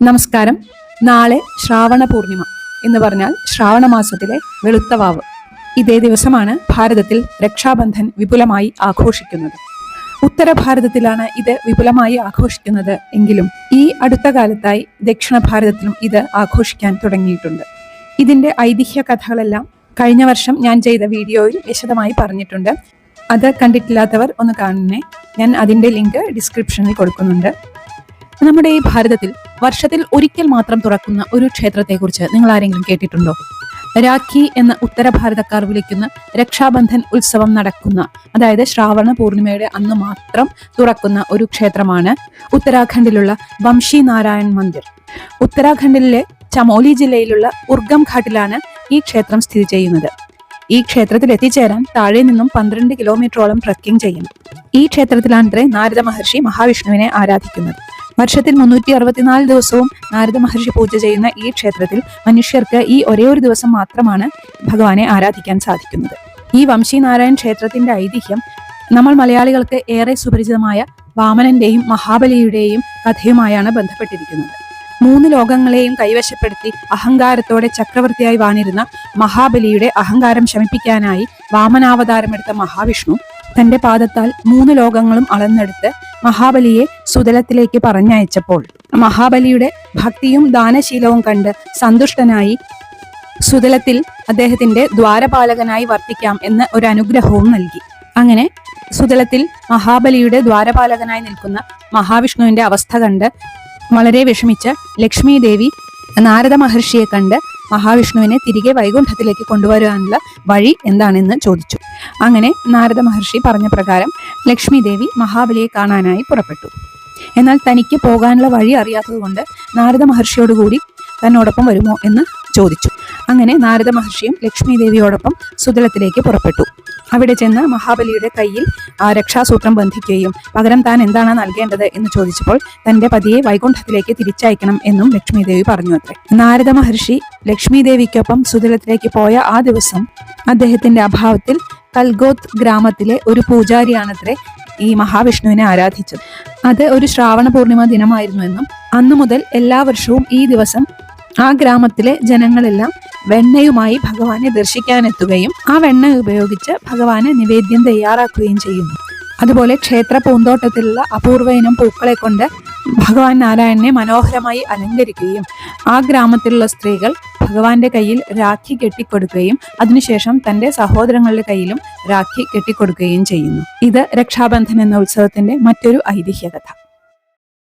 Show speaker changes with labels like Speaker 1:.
Speaker 1: നമസ്കാരം. നാളെ ശ്രാവണ പൂർണിമ എന്ന് പറഞ്ഞാൽ ശ്രാവണ മാസത്തിലെ വെളുത്ത വാവ്. ഇതേ ദിവസമാണ് ഭാരതത്തിൽ രക്ഷാബന്ധൻ വിപുലമായി ആഘോഷിക്കുന്നത്. ഉത്തര ഭാരതത്തിലാണ് ഇത് വിപുലമായി ആഘോഷിക്കുന്നത് എങ്കിലും ഈ അടുത്ത കാലത്തായി ദക്ഷിണ ഭാരതത്തിലും ഇത് ആഘോഷിക്കാൻ തുടങ്ങിയിട്ടുണ്ട്. ഇതിന്റെ ഐതിഹ്യ കഥകളെല്ലാം കഴിഞ്ഞ വർഷം ഞാൻ ചെയ്ത വീഡിയോയിൽ വിശദമായി പറഞ്ഞിട്ടുണ്ട്. അത് കണ്ടിട്ടില്ലാത്തവർ ഒന്ന് കാണണേ ഞാൻ അതിന്റെ ലിങ്ക് ഡിസ്ക്രിപ്ഷനിൽ കൊടുക്കുന്നുണ്ട്. നമ്മുടെ ഈ ഭാരതത്തിൽ വർഷത്തിൽ ഒരിക്കൽ മാത്രം തുറക്കുന്ന ഒരു ക്ഷേത്രത്തെക്കുറിച്ച് നിങ്ങൾ ആരെങ്കിലും കേട്ടിട്ടുണ്ടോ? രാഖി എന്ന ഉത്തര ഭാരതക്കാർ വിളിക്കുന്ന രക്ഷാബന്ധൻ ഉത്സവം നടക്കുന്ന അതായത് ശ്രാവണ പൂർണിമയുടെ അന്ന് മാത്രം തുറക്കുന്ന ഒരു ക്ഷേത്രമാണ് ഉത്തരാഖണ്ഡിലുള്ള വംശി നാരായൺ മന്ദിർ. ഉത്തരാഖണ്ഡിലെ ചമോലി ജില്ലയിലുള്ള ഉർഗം ഘാട്ടിലാണ് ഈ ക്ഷേത്രം സ്ഥിതി ചെയ്യുന്നത്. ഈ ക്ഷേത്രത്തിൽ എത്തിച്ചേരാൻ താഴെ നിന്നും പന്ത്രണ്ട് കിലോമീറ്ററോളം ട്രക്കിംഗ് ചെയ്യണം ഈ ക്ഷേത്രത്തിലാണത്രേ നാരദ മഹർഷി മഹാവിഷ്ണുവിനെ ആരാധിക്കുന്നത്. വർഷത്തിൽ മുന്നൂറ്റി അറുപത്തിനാല് ദിവസവും നാരദ മഹർഷി പൂജ ചെയ്യുന്ന ഈ ക്ഷേത്രത്തിൽ മനുഷ്യർക്ക് ഈ ഒരേ ഒരു ദിവസം മാത്രമാണ് ഭഗവാനെ ആരാധിക്കാൻ സാധിക്കുന്നത്. ഈ വംശീനാരായൺ ക്ഷേത്രത്തിന്റെ ഐതിഹ്യം നമ്മൾ മലയാളികൾക്ക് ഏറെ സുപരിചിതമായ വാമനന്റെയും മഹാബലിയുടെയും കഥയുമായാണ് ബന്ധപ്പെട്ടിരിക്കുന്നത്. മൂന്ന് ലോകങ്ങളെയും കൈവശപ്പെടുത്തി അഹങ്കാരത്തോടെ ചക്രവർത്തിയായി വാണിരുന്ന മഹാബലിയുടെ അഹങ്കാരം ശമിപ്പിക്കാനായി വാമനാവതാരമെടുത്ത മഹാവിഷ്ണു തന്റെ പാദത്താൽ മൂന്ന് ലോകങ്ങളും അളന്നെടുത്ത് മഹാബലിയെ സുതലത്തിലേക്ക് പറഞ്ഞയച്ചപ്പോൾ മഹാബലിയുടെ ഭക്തിയും ദാനശീലവും കണ്ട് സന്തുഷ്ടനായി സുതലത്തിൽ അദ്ദേഹത്തിന്റെ ദ്വാരപാലകനായി വർത്തിക്കാം എന്ന് ഒരു അനുഗ്രഹവും നൽകി. അങ്ങനെ സുതലത്തിൽ മഹാബലിയുടെ ദ്വാരപാലകനായി നിൽക്കുന്ന മഹാവിഷ്ണുവിന്റെ അവസ്ഥ കണ്ട് വളരെ വിഷമിച്ച ലക്ഷ്മി ദേവി നാരദ മഹർഷിയെ കണ്ട് മഹാവിഷ്ണുവിനെ തിരികെ വൈകുണ്ഠത്തിലേക്ക് കൊണ്ടുവരാനുള്ള വഴി എന്താണെന്ന് ചോദിച്ചു. അങ്ങനെ നാരദ മഹർഷി പറഞ്ഞ പ്രകാരം ലക്ഷ്മി ദേവി മഹാബലിയെ കാണാനായി പുറപ്പെട്ടു. എന്നാൽ തനിക്ക് പോകാനുള്ള വഴി അറിയാത്തതുകൊണ്ട് നാരദ മഹർഷിയോടുകൂടി തന്നോടൊപ്പം വരുമോ എന്ന് ചോദിച്ചു. അങ്ങനെ നാരദ മഹർഷിയും ലക്ഷ്മി ദേവിയോടൊപ്പം സുതലത്തിലേക്ക് പുറപ്പെട്ടു. അവിടെ ചെന്ന് മഹാബലിയുടെ കയ്യിൽ ആ രക്ഷാസൂത്രം ബന്ധിക്കുകയും പകരം താൻ എന്താണ് നൽകേണ്ടത് എന്ന് ചോദിച്ചപ്പോൾ തന്റെ പതിയെ വൈകുണ്ഠത്തിലേക്ക് തിരിച്ചയക്കണം എന്നും ലക്ഷ്മി ദേവി പറഞ്ഞു അത്രേ. നാരദ മഹർഷി ലക്ഷ്മി ദേവിക്കൊപ്പം സുതലത്തിലേക്ക് പോയ ആ ദിവസം അദ്ദേഹത്തിന്റെ അഭാവത്തിൽ കൽഗോത് ഗ്രാമത്തിലെ ഒരു പൂജാരിയാണത്രേ ഈ മഹാവിഷ്ണുവിനെ ആരാധിച്ചത്. അത് ഒരു ശ്രാവണ പൂർണിമ ദിനമായിരുന്നുവെന്നും അന്നു മുതൽ എല്ലാ വർഷവും ഈ ദിവസം ആ ഗ്രാമത്തിലെ ജനങ്ങളെല്ലാം വെണ്ണയുമായി ഭഗവാനെ ദർശിക്കാനെത്തുകയും ആ വെണ്ണ ഉപയോഗിച്ച് ഭഗവാന് നിവേദ്യം തയ്യാറാക്കുകയും ചെയ്യുന്നു. അതുപോലെ ക്ഷേത്ര പൂന്തോട്ടത്തിലുള്ള അപൂർവ ഇനം പൂക്കളെ കൊണ്ട് ഭഗവാൻ നാരായണനെ മനോഹരമായി അലങ്കരിക്കുകയും ആ ഗ്രാമത്തിലുള്ള സ്ത്രീകൾ ഭഗവാന്റെ കയ്യിൽ രാഖി കെട്ടിക്കൊടുക്കുകയും അതിനുശേഷം തന്റെ സഹോദരങ്ങളുടെ കയ്യിലും രാഖി കെട്ടിക്കൊടുക്കുകയും ചെയ്യുന്നു. ഇത് രക്ഷാബന്ധൻ എന്ന ഉത്സവത്തിന്റെ മറ്റൊരു ഐതിഹ്യകഥ.